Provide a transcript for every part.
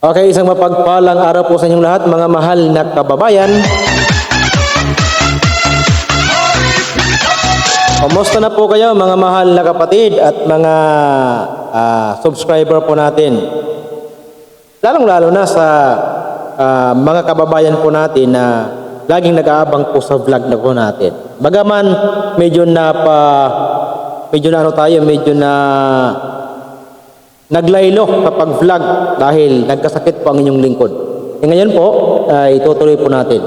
Okay, isang mapagpalang araw po sa inyong lahat, mga mahal na kababayan. Kumusta na po kayo mga mahal na kapatid at mga ah, subscriber po natin? Lalong-lalo na sa ah, mga kababayan po natin na laging nag-aabang po sa vlog na po natin. Bagaman medyo na pa medyo na ano tayo, medyo na naglaylo kapag vlog dahil nagkasakit po ang inyong lingkod. E ngayon po, ay itutuloy po natin.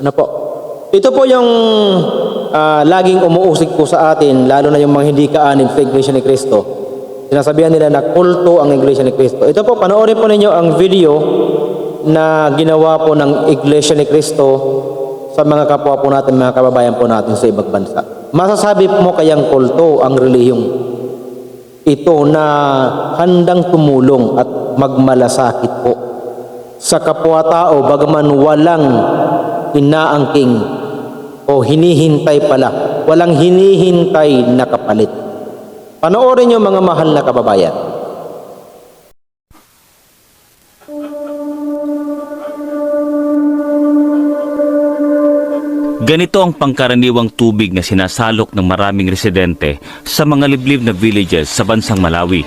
Ano po? Ito po yung ah, laging umuusig po sa atin, lalo na yung mga hindi kaanib sa Iglesia ni Cristo. Sinasabihan nila na kulto ang Iglesia ni Cristo. Ito po, panoorin po ninyo ang video na ginawa po ng Iglesia ni Cristo sa mga kapwa po natin, mga kababayan po natin sa ibang bansa. Masasabi mo kayang kulto ang relihiyong ito na handang tumulong at magmalasakit po sa kapwa-tao bagaman walang inaangking o hinihintay pala, walang hinihintay na kapalit. Panoorin niyo mga mahal na kababayan. Ganito ang pangkaraniwang tubig na sinasalok ng maraming residente sa mga liblib na villages sa bansang Malawi.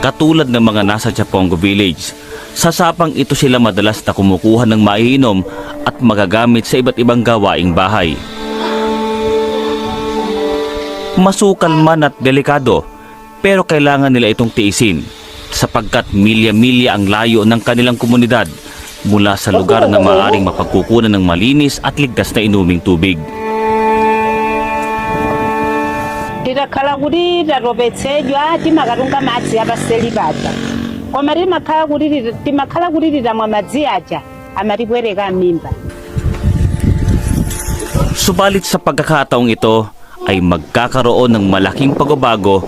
Katulad ng mga nasa Chapongo Village, sa sapang ito sila madalas na kumukuha ng maiinom at magagamit sa iba't ibang gawaing bahay. Masukal man at delikado, pero kailangan nila itong tiisin sapagkat milya-milya ang layo ng kanilang komunidad mula sa lugar na maaring mapagkukunan ng malinis at ligtas na inuming tubig. tirakhala kuti tatopetsedwa timakarunga madzi apaseli paja koma timakhala kuti timakhala kuti titamwa madzi aja amatibwereka mimba Subalit sa pagkakataong ito ay magkakaroon ng malaking pagbabago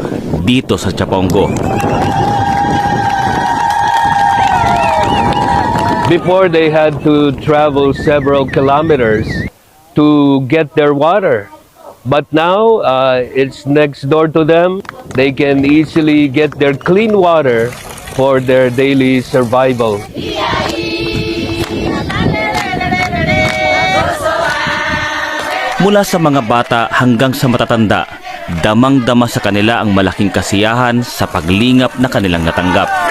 dito sa Chapongo. Before they had to travel several kilometers to get their water. But now uh, it's next door to them. They can easily get their clean water for their daily survival. Mula sa mga bata hanggang sa matatanda, damang-dama sa kanila ang malaking kasiyahan sa paglingap na kanilang natanggap.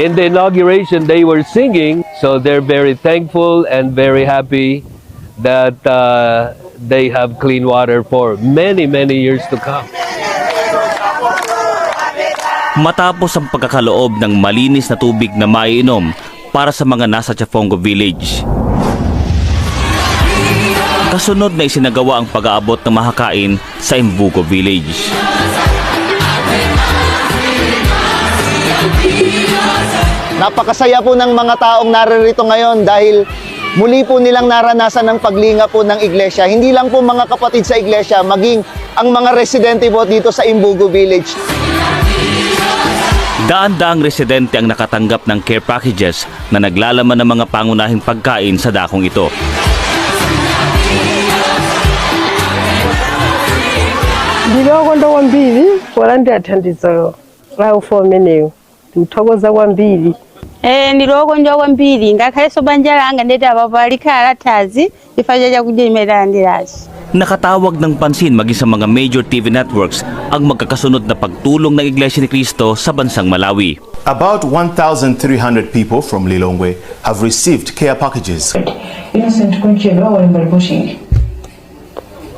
In the inauguration, they were singing, so they're very thankful and very happy that uh, they have clean water for many, many years to come. Matapos ang pagkakaloob ng malinis na tubig na maiinom para sa mga nasa Chafongo Village. Kasunod na isinagawa ang pag-aabot ng mahakain sa Imbugo Village. Napakasaya po ng mga taong naririto ngayon dahil muli po nilang naranasan ng paglinga po ng iglesia. Hindi lang po mga kapatid sa iglesia, maging ang mga residente po dito sa Imbugo Village. Daan-daang residente ang nakatanggap ng care packages na naglalaman ng mga pangunahing pagkain sa dakong ito. ndiloko ndo kwambiri pola ndiathandiza lawo fomeneyo ndimthokoza kwambiri Eh, ndiloko njo kwambiri ngakhalenso banja langa ndeti apapo likhala thazi chifukwa chakudya imelera ndilazi Nakatawag ng pansin maging sa mga major TV networks ang magkakasunod na pagtulong ng Iglesia ni Cristo sa bansang Malawi. About 1,300 people from Lilongwe have received care packages. Innocent Kuncheva Wembalbushing.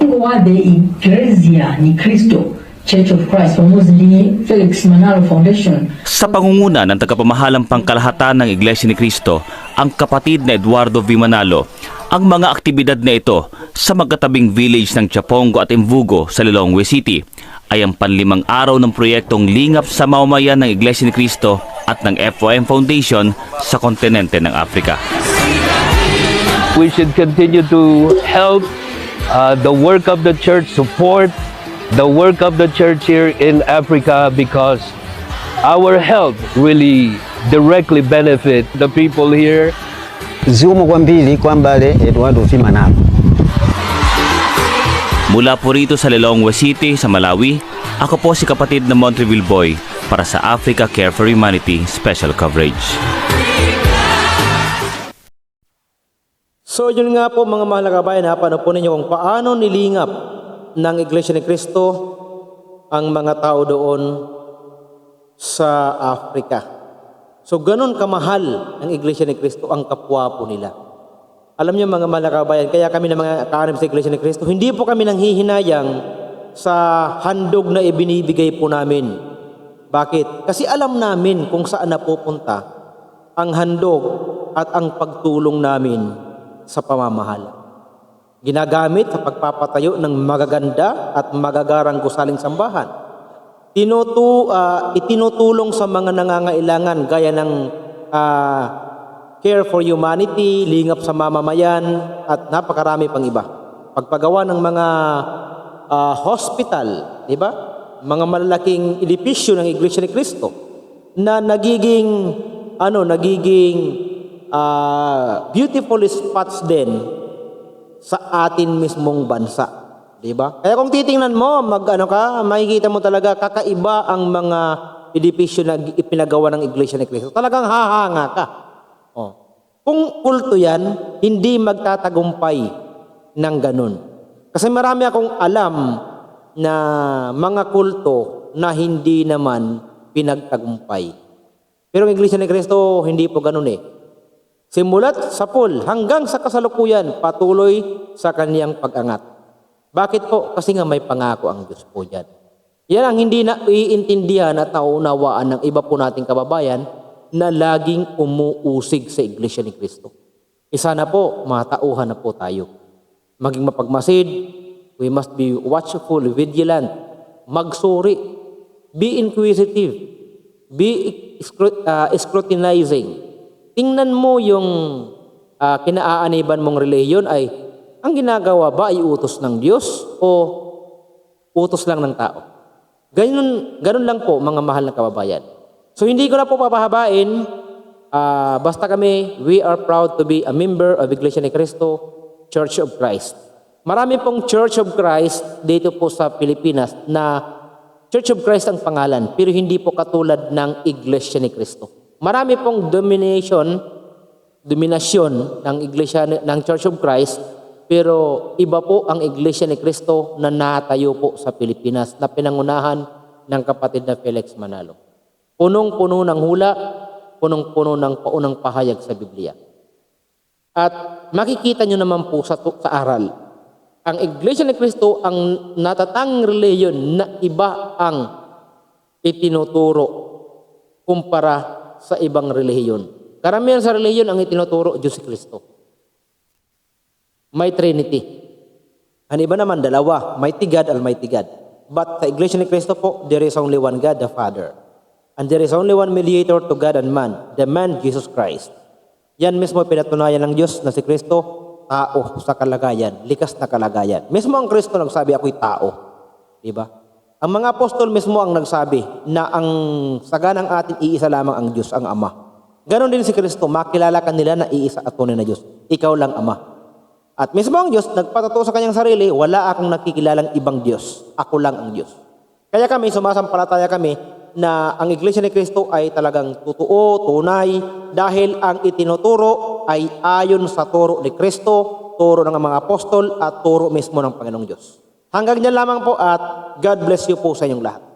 Mungu wa the Iglesia ni Cristo Church of Christ Muslim Felix Manalo Foundation Sa pangunguna ng tagapamahalang pangkalahatan ng Iglesia ni Cristo, ang kapatid na Eduardo V. Manalo, ang mga aktibidad na ito sa magkatabing village ng Chapongo at Imvugo sa Lilongwe City ay ang panlimang araw ng proyektong lingap sa mamamayan ng Iglesia ni Cristo at ng FOM Foundation sa kontinente ng Afrika. we should continue to help uh, the work of the church, support the work of the church here in Africa because our help really directly benefit the people here ziumo kwambiri kwambale Eduardo Vimanalo Mula po rito sa Lilongwe City sa Malawi, ako po si kapatid na Montreville Boy para sa Africa Care for Humanity Special Coverage. So yun nga po mga mahal na kabayan, ha, paano po ninyo kung paano nilingap ng Iglesia ni Cristo ang mga tao doon sa Africa. So ganun kamahal ang Iglesia ni Cristo ang kapwa po nila. Alam niyo mga mahal na kabayan, kaya kami na mga kaanib sa Iglesia ni Cristo, hindi po kami nanghihinayang sa handog na ibinibigay po namin. Bakit? Kasi alam namin kung saan napupunta ang handog at ang pagtulong namin sa pamamahala. Ginagamit sa pagpapatayo ng magaganda at magagarang gusaling sambahan. Tinutu, ah, itinutulong sa mga nangangailangan gaya ng ah, care for humanity, lingap sa mamamayan, at napakarami pang iba. Pagpagawa ng mga ah, hospital, di ba? Mga malalaking edipisyo ng Iglesia ni Cristo na nagiging ano, nagiging ah, beautiful spots din sa atin mismong bansa. Di ba? Kaya kung titingnan mo, mag ano ka, makikita mo talaga kakaiba ang mga edipisyo na ipinagawa ng Iglesia ni Cristo. Talagang hahanga ka. Oh. Kung kulto yan, hindi magtatagumpay ng ganun. Kasi marami akong alam na mga kulto na hindi naman pinagtagumpay. Pero ang Iglesia ni Cristo, hindi po ganun eh. Simulat sa pool hanggang sa kasalukuyan, patuloy sa kaniyang pag-angat. Bakit po? Kasi nga may pangako ang Diyos po dyan. Yan ang hindi na iintindihan at nauunawaan ng iba po nating kababayan na laging umuusig sa Iglesia ni Cristo. Isa na po, matauhan na po tayo. Maging mapagmasid, we must be watchful, vigilant, magsuri, be inquisitive, be uh, scrutinizing. Tingnan mo yung uh, kinaaaniban mong reliyon ay ang ginagawa ba ay utos ng Diyos o utos lang ng tao? Ganun, ganun lang po mga mahal na kababayan. So hindi ko na po papahabain. Ah, basta kami, we are proud to be a member of Iglesia ni Cristo, Church of Christ. Marami pong Church of Christ dito po sa Pilipinas na Church of Christ ang pangalan, pero hindi po katulad ng Iglesia ni Cristo. Marami pong domination, dominasyon ng Iglesia ng Church of Christ, pero iba po ang Iglesia ni Cristo na natayo po sa Pilipinas na pinangunahan ng kapatid na Felix Manalo. Punong-puno ng hula, punong-puno ng paunang pahayag sa Biblia. At makikita nyo naman po sa, sa aral, ang Iglesia ni Cristo ang natatang reliyon na iba ang itinuturo kumpara sa ibang relihiyon. Karamihan sa relihiyon ang itinuturo Diyos Kristo. May Trinity. Ang iba naman, dalawa. Mighty God, Almighty God. But sa Iglesia ni Cristo po, there is only one God, the Father. And there is only one mediator to God and man, the man Jesus Christ. Yan mismo pinatunayan ng Diyos na si Kristo, tao sa kalagayan, likas na kalagayan. Mismo ang Kristo nagsabi, ako'y tao. Di ba? Ang mga apostol mismo ang nagsabi na ang saganang atin iisa lamang ang Diyos, ang Ama. Ganon din si Kristo, makilala ka nila na iisa at tunay na Diyos. Ikaw lang Ama. At mismo ang Diyos, nagpatato sa kanyang sarili, wala akong nakikilalang ibang Diyos. Ako lang ang Diyos. Kaya kami, sumasampalataya kami na ang Iglesia ni Kristo ay talagang totoo, tunay, dahil ang itinuturo ay ayon sa turo ni Kristo, turo ng mga apostol, at turo mismo ng Panginoong Diyos. Hanggang dyan lamang po at God bless you po sa inyong lahat.